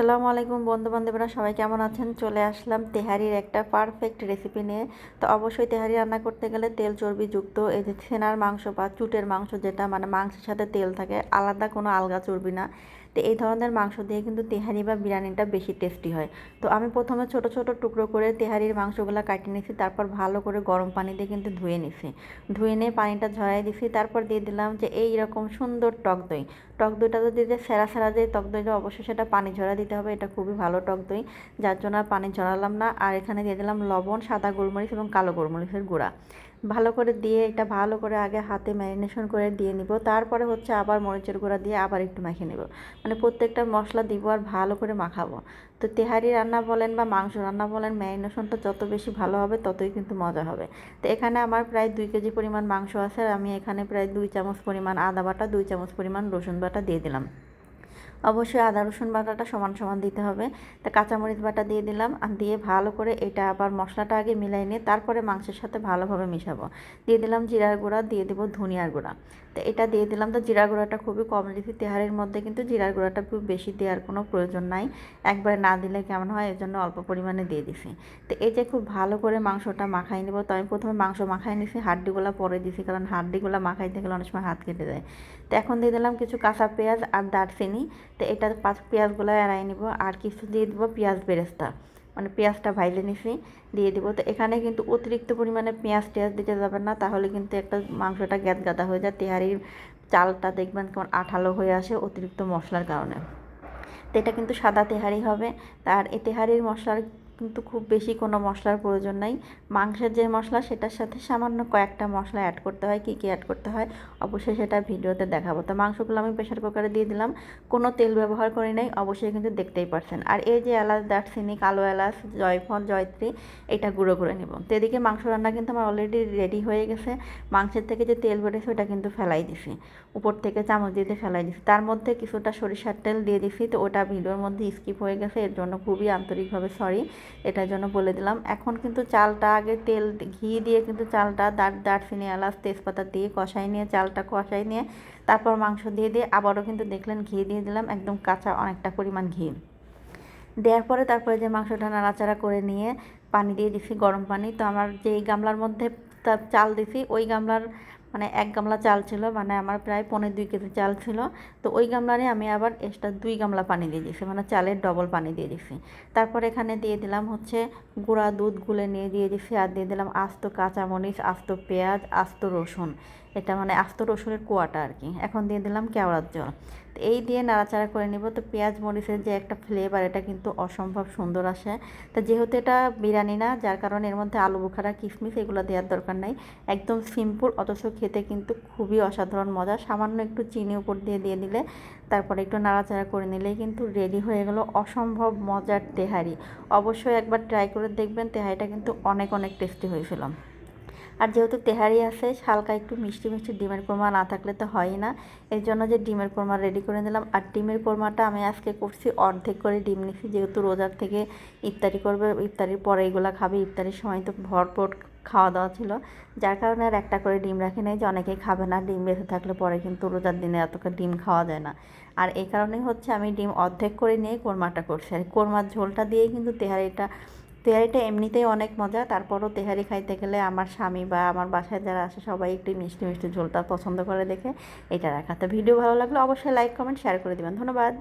আসসালামু আলাইকুম বন্ধুবান্ধবরা, সবাই কেমন আছেন? চলে আসলাম তেহারির একটা পারফেক্ট রেসিপি নিয়ে। তো অবশ্যই তেহারি রান্না করতে গেলে তেল চর্বিযুক্ত এই যে ছেনার মাংস বা চুটের মাংস যেটা মানে মাংসের সাথে তেল থাকে, আলাদা কোনো আলগা চর্বি না। তো এই ধরনের মাংস দিয়ে কিন্তু তেহারি বা বিরিয়ানিটা বেশি টেস্টি হয়। তো আমি প্রথমে ছোট ছোট টুকরো করে তেহারির মাংসগুলো কাটিয়ে নিয়েছি তারপর ভালো করে গরম পানি দিয়ে কিন্তু ধুয়ে নিছি। ধুয়ে নিয়ে পানিটা ঝরাই দিছি, তারপর দিয়ে দিলাম যে এই রকম সুন্দর টক দই। টক দইটা যদি যে সেরা সেরা যে টক দইটা অবশ্যই সেটা পানি ঝরা দিতে হবে, এটা খুবই ভালো টক দই। যার জন্য পানি ঝরালাম না। আর এখানে দিয়ে দিলাম লবণ, সাদা গোলমরিচ এবং কালো গোলমরিচের গুঁড়া। ভালো করে দিয়ে, এটা ভালো করে আগে হাতে ম্যারিনেশন করে দিয়ে নিব। তারপরে হচ্ছে আবার মরিচের গুঁড়া দিয়ে আবার একটু মাখিয়ে নেব। মানে প্রত্যেকটা মশলা দিব আর ভালো করে মাখাবো। তো তেহারি রান্না বলেন বা মাংস রান্না বলেন ম্যারিনেশনটা যত বেশি ভালো হবে, ততই কিন্তু মজা হবে। তো এখানে আমার প্রায় দুই কেজি পরিমাণ মাংস আছে আর আমি এখানে প্রায় দুই চামচ পরিমাণ আদা বাটা, দুই চামচ পরিমাণ রসুন বাটা দিয়ে দিলাম। অবশ্যই আদা, রসুন বাটাটা সমান সমান দিতে হবে। তা কাঁচামরিচ বাটা দিয়ে দিলাম, আর দিয়ে ভালো করে এটা আবার মশলাটা আগে মিলাই নিয়ে তারপরে মাংসের সাথে ভালোভাবে মিশাবো। দিয়ে দিলাম জিরার গুঁড়া, দিয়ে দেবো ধনিয়ার গুঁড়া। তো এটা দিয়ে দিলাম, তো জিরা গুঁড়াটা খুবই কম দিচ্ছি তেহারের মধ্যে, কিন্তু জিরার গুঁড়াটা খুব বেশি দেওয়ার কোনো প্রয়োজন নাই। একবারে না দিলে কেমন হয় এর জন্য অল্প পরিমাণে দিয়ে দিছি। তো এই যে খুব ভালো করে মাংসটা মাখাই নেব, তো আমি প্রথমে মাংস মাখাই নিছি, হাড্ডিগুলো পরে দিছি, কারণ হাড্ডিগুলো মাখাইতে গেলে অনেক সময় হাত কেটে যায়। তো এখন দিয়ে দিলাম কিছু কাঁচা পেঁয়াজ আর দারচিনি। তো এটা পাঁচ পেঁয়াজগুলো এড়াই নিব, আর কিছু দিয়ে দেবো পেঁয়াজ বেরেস্তা। মানে পেঁয়াজটা ভাইলে নিছি, দিয়ে দেবো। তো এখানে কিন্তু অতিরিক্ত পরিমাণে পেঁয়াজ টেয়াজ দিতে যাবে না, তাহলে কিন্তু একটা মাংসটা গ্যাদ গাদা হয়ে যায়। তেহারির চালটা দেখবেন কেমন আঠালো হয়ে আসে অতিরিক্ত মশলার কারণে। তো এটা কিন্তু সাদা তেহারি হবে। আর এ তেহারির মশলার কিন্তু খুব বেশি কোনো মশলার প্রয়োজন নাই। মাংসের যে মশলা, সেটার সাথে সামান্য কয়েকটা মশলা অ্যাড করতে হয়। কী কী অ্যাড করতে হয়? অবশ্যই সেটা ভিডিওতে দেখাবো। তো মাংসগুলো আমি প্রেশার কুকারে দিয়ে দিলাম। কোনো তেল ব্যবহার করি নাই, অবশ্যই কিন্তু দেখতেই পারছেন। আর এই যে এলাচ, দারচিনি, কালো এলাচ, জয়ফল, জয়ত্রী, এটা গুঁড়ো করে নেব। তো এদিকে মাংস রান্না কিন্তু আমার অলরেডি রেডি হয়ে গেছে। মাংসের থেকে যে তেল বেড়েছে ওটা কিন্তু ফেলাই দিছি। উপর থেকে চামচ দিয়ে ফেলাই দিছি। তার মধ্যে কিছুটা সরিষার তেল দিয়ে দিছি। তো ওটা ভিডিওর মধ্যে স্কিপ হয়ে গেছে। এর জন্য খুবই আন্তরিকভাবে সরি এটার জন্য বলে দিলাম। এখন কিন্তু চালটা আগে তেল ঘি দিয়ে কিন্তু চালটা দাঁড় দারচিনি, এলাচ, তেজপাতা দিয়ে কষাই নিয়ে, চালটা কষাই নিয়ে তারপর মাংস দিয়ে দিয়ে আবারও কিন্তু দেখলেন ঘি দিয়ে দিলাম একদম কাঁচা অনেকটা পরিমাণ ঘি। দেওয়ার পরে তারপরে যে মাংসটা নাড়াচাড়া করে নিয়ে পানি দিয়ে দিছি গরম পানি। তো আমার যেই গামলার মধ্যে চাল দিছি, ওই গামলার মানে এক গামলা চাল ছিল মানে আমার প্রায় পনেরো দুই কেজি চাল ছিল। তো ওই গামলারে আমি আবার এক্সট্রা দুই গামলা পানি দিয়ে দিয়েছি মানে চালের ডবল পানি দিয়ে দিয়েছি। তারপর এখানে দিয়ে দিলাম হচ্ছে গুঁড়া দুধ, গুলে নিয়ে দিয়ে দিয়েছি আর দিয়ে দিলাম আস্ত কাঁচামরিচ, আস্ত পেঁয়াজ, আস্ত রসুন। এটা মানে আস্ত রসুনের কুয়াটা আর কি। এখন দিয়ে দিলাম কেওড়ার জল। এই দিয়ে নাড়াচাড়া করে নিব। তো পেঁয়াজ, মরিচের যে একটা ফ্লেভার এটা কিন্তু অসম্ভব সুন্দর আসে। তো যেহেতু এটা বিরিয়ানি না, যার কারণে এর মধ্যে আলু, বুখারা, কিশমিশ এগুলো দেওয়ার দরকার নাই। একদম সিম্পল অথচ খেতে কিন্তু খুবই অসাধারণ মজা। সামান্য একটু চিনি উপর দিয়ে দিয়ে দিলে, তারপরে একটু নাড়াচাড়া করে নিলেই কিন্তু রেডি হয়ে গেল অসম্ভব মজার তেহারি। অবশ্যই একবার ট্রাই করে দেখবেন, তেহারিটা কিন্তু অনেক অনেক টেস্টি হয়েছিল। আর যেহেতু তেহারি আছে, হালকা একটু মিষ্টি মিষ্টি ডিমের কোরমা না থাকলে তো হয়ই না। এর জন্য যে ডিমের কোরমা রেডি করে নিলাম। আর ডিমের কোরমাটা আমি আজকে করছি অর্ধেক করে ডিম নিচ্ছি যেহেতু রোজার থেকে ইফতারি করবে, ইফতারির পরে এগুলো খাবে। ইফতারির সময় তো ভরপট খাওয়া দাওয়া ছিল। যার কারণে আর একটা করে ডিম রাখি নাই যে অনেকেই খাবে না। ডিম বেঁচে থাকলে পরে কিন্তু রোজার দিনে এত ডিম খাওয়া যায় না। আর এই কারণেই হচ্ছে আমি ডিম অর্ধেক করে নিয়ে কোরমাটা করছি। আর কোরমার ঝোলটা দিয়েই কিন্তু তেহারিটা তেহারিটা এমনিতেই অনেক মজা। তারপরও তেহারি খাইতে গেলে আমার স্বামী বা আমার বাসায় যারা আসে সবাই একটু মিষ্টি মিষ্টি ঝোলটা পছন্দ করে দেখে এটা রাখা। তো ভিডিও ভালো লাগলে অবশ্যই লাইক কমেন্ট শেয়ার করে দেবেন। ধন্যবাদ।